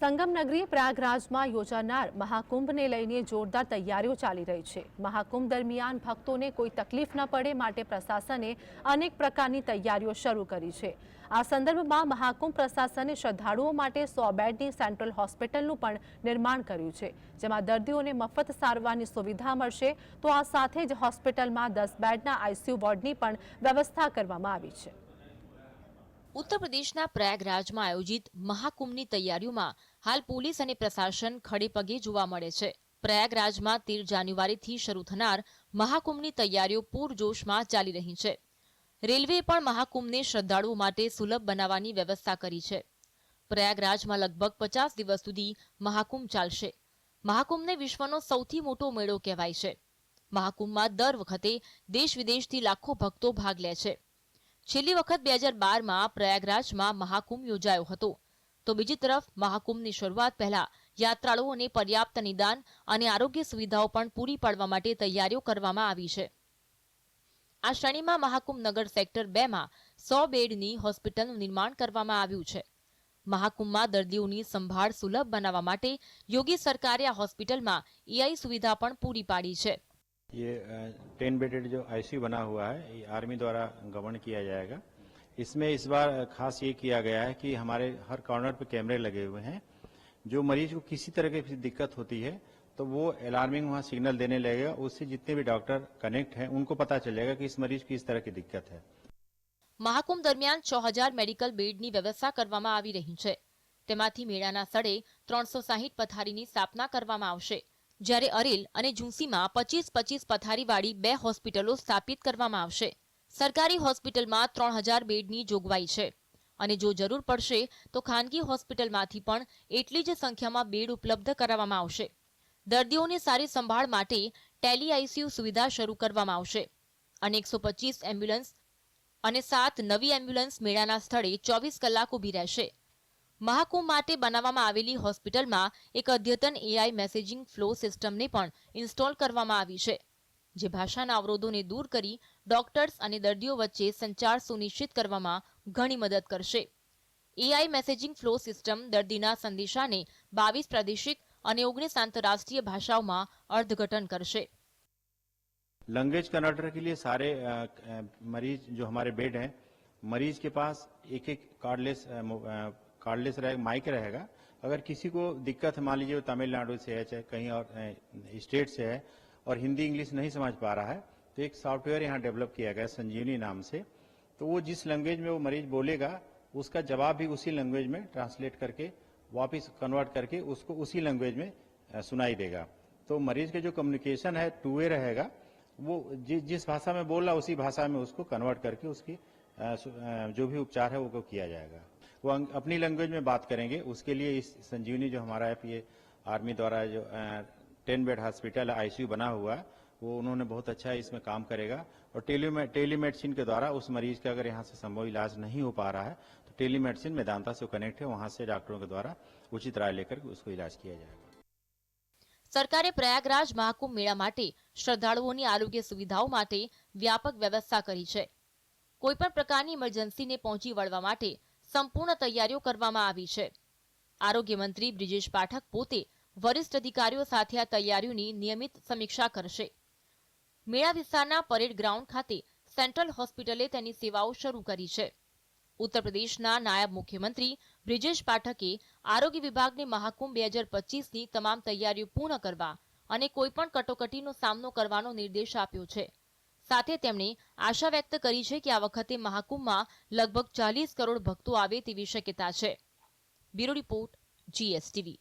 સંગમનગરી પ્રયાગરાજમાં યોજાનાર મહાકુંભને લઈને જોરદાર તૈયારીઓ ચાલી રહી છે. મહાકુંભ દરમિયાન ભક્તોને કોઈ તકલીફ ન પડે માટે પ્રશાસને અનેક પ્રકારની તૈયારીઓ શરૂ કરી છે. આ સંદર્ભમાં મહાકુંભ પ્રશાસને શ્રદ્ધાળુઓ માટે સો બેડની સેન્ટ્રલ હોસ્પિટલનું પણ નિર્માણ કર્યું છે. જેમાં દર્દીઓને મફત સારવારની સુવિધા મળશે તો આ સાથે જ હોસ્પિટલમાં દસ બેડના આઈસીયુ વોર્ડની પણ વ્યવસ્થા કરવામાં આવી છે. ઉત્તર પ્રદેશના પ્રયાગરાજમાં આયોજિત મહાકુંભની તૈયારીઓમાં હાલ પોલીસ અને પ્રશાસન ખડેપગે જોવા મળે છે. પ્રયાગરાજમાં તેર જાન્યુઆરીથી શરૂ થનાર મહાકુંભની તૈયારીઓ પૂરજોશમાં ચાલી રહી છે. રેલવેએ પણ મહાકુંભને શ્રદ્ધાળુઓ માટે સુલભ બનાવવાની વ્યવસ્થા કરી છે. પ્રયાગરાજમાં લગભગ પચાસ દિવસ સુધી મહાકુંભ ચાલશે. મહાકુંભને વિશ્વનો સૌથી મોટો મેળો કહેવાય છે. મહાકુંભમાં દર વખતે દેશ વિદેશથી લાખો ભક્તો ભાગ લે છે. છેલ્લી વખત બે હજાર બારમાં પ્રયાગરાજમાં મહાકુંભ યોજાયો હતો. તો બીજી તરફ મહાકુંભની શરૂઆત પહેલા યાત્રાળુઓને પર્યાપ્ત નિદાન અને આરોગ્ય સુવિધાઓ પણ પૂરી પાડવા માટે તૈયારીઓ કરવામાં આવી છે. આ શ્રેણીમાં મહાકુંભ નગર સેક્ટર બેમાં સો બેડની હોસ્પિટલનું નિર્માણ કરવામાં આવ્યું છે. મહાકુંભમાં દર્દીઓની સંભાળ સુલભ બનાવવા માટે યોગી સરકારે આ હોસ્પિટલમાં એઆઈ સુવિધા પણ પૂરી પાડી છે. ये टेन बेडेड जो आईसीयू बना हुआ है ये आर्मी द्वारा गवर्न किया जाएगा इसमें इस बार खास ये किया गया है कि हमारे हर कॉर्नर पे कैमरे लगे हुए हैं जो मरीज को किसी तरह की दिक्कत होती है तो वो अलार्मिंग वहाँ सिग्नल देने लगेगा उससे जितने भी डॉक्टर कनेक्ट हैं उनको पता चलेगा कि इस मरीज की इस तरह की दिक्कत है મહાકુંભ દરમિયાન છ હજાર મેડિકલ બેડની વ્યવસ્થા કરવામાં આવી રહી છે તેમાંથી મેળાના સ્થળે ત્રણસો સાહીઠ પથારીની સ્થાપના કરવામાં આવશે જ્યારે અરેલ અને ઝુંસીમાં પચીસ પચીસ પથારીવાળી બે હોસ્પિટલો સ્થાપિત કરવામાં આવશે. સરકારી હોસ્પિટલમાં ત્રણ હજાર બેડની જોગવાઈ છે. અને જો જરૂર પડશે, તો ખાનગી હોસ્પિટલમાંથી પણ એટલી જ સંખ્યામાં બેડ ઉપલબ્ધ કરાવવામાં આવશે. દર્દીઓની સારી સંભાળ માટે ટેલી આઈસીયુ સુવિધા શરૂ કરવામાં આવશે. અને એકસો પચીસ એમ્બ્યુલન્સ અને સાત નવી એમ્બ્યુલન્સ મેળાના સ્થળે ચોવીસ કલાક ઊભી રહેશે. મહાકુંભ માટે બનાવવામાં આવેલી હોસ્પિટલમાં એક અદ્યતન એઆઈ મેસેજિંગ ફ્લો સિસ્ટમને પણ ઇન્સ્ટોલ કરવામાં આવી છે જે ભાષાના અવરોધોને દૂર કરી ડોક્ટર્સ અને દર્દીઓ વચ્ચે સંચાર સુનિશ્ચિત કરવામાં ઘણી મદદ કરશે એઆઈ મેસેજિંગ ફ્લો સિસ્ટમ દર્દીના સંદેશાને બાવીસ પ્રાદેશિક અને ઓગણીસ આંતરરાષ્ટ્રીય ભાષાઓમાં અર્થઘટન કરશે लैंग्वेज कन्वर्टर के लिए सारे अ, अ, मरीज जो हमारे बेड हैं मरीज के पास एक एक कार्डलेस अ, मो- अ, कार्डलेस रहेगा माइक रहेगा। अगर किसी को दिक्कत मान लीजिए वो तमिलनाडु से है चाहे कहीं और स्टेट से है और हिंदी इंग्लिश नहीं समझ पा रहा है तो एक सॉफ्टवेयर यहाँ डेवलप किया गया संजीवनी नाम से। तो वो जिस लैंग्वेज में वो मरीज़ बोलेगा उसका जवाब भी उसी लैंग्वेज में ट्रांसलेट करके वापस कन्वर्ट करके उसको उसी लैंग्वेज में सुनाई देगा। तो मरीज़ के जो कम्युनिकेशन है टू वे रहेगा वो जि, जिस भाषा में बोल रहा उसी भाषा में उसको कन्वर्ट करके उसकी जो भी उपचार है वो किया जाएगा। वो अंग- अपनी लैंग्वेज में बात करेंगे उसके लिए इस संजीवनी जो हमारा है ये आर्मी द्वारा जो टेन बेड हॉस्पिटल आईसीयू बना हुआ है वो उन्होंने बहुत अच्छा इसमें काम करेगा और टेली टेलीमेडिसिन के द्वारा उस मरीज का अगर यहाँ से संभव इलाज नहीं हो पा रहा है तो टेलीमेडिसिन मेदांता से कनेक्ट है वहां से डॉक्टरों के द्वारा उचित राय लेकर उसको इलाज किया जाएगा સરકારે પ્રયાગરાજ મહાકુંભ મેળા માટે શ્રદ્ધાળુઓની આરોગ્ય સુવિધાઓ માટે વ્યાપક વ્યવસ્થા કરી છે કોઈપણ પ્રકારની ઇમરજન્સીને પહોંચી વળવા માટે સંપૂર્ણ તૈયારીઓ કરવામાં આવી છે. આરોગ્ય મંત્રી બ્રિજેશ પાઠક પોતે વરિષ્ઠ અધિકારીઓ સાથે આ તૈયારીઓની નિયમિત સમીક્ષા કરશે. મેળા વિસ્તારના પરેડ ગ્રાઉન્ડ ખાતે સેન્ટ્રલ હોસ્પિટલે તેની સેવાઓ શરૂ કરી છે. ઉત્તર પ્રદેશના નાયબ મુખ્યમંત્રી બ્રિજેશ પાઠકે આરોગ્ય વિભાગને મહાકુંભ બે હજાર પચીસની તમામ તૈયારીઓ પૂર્ણ કરવા અને કોઈપણ કટોકટીનો સામનો કરવાનો નિર્દેશ આપ્યો છે. સાથે તેમણે આશા વ્યક્ત કરી છે કે આ વખતે મહાકુંભમાં લગભગ ચાલીસ કરોડ ભક્તો આવે તેવી શક્યતા છે. Bureau report, GSTV.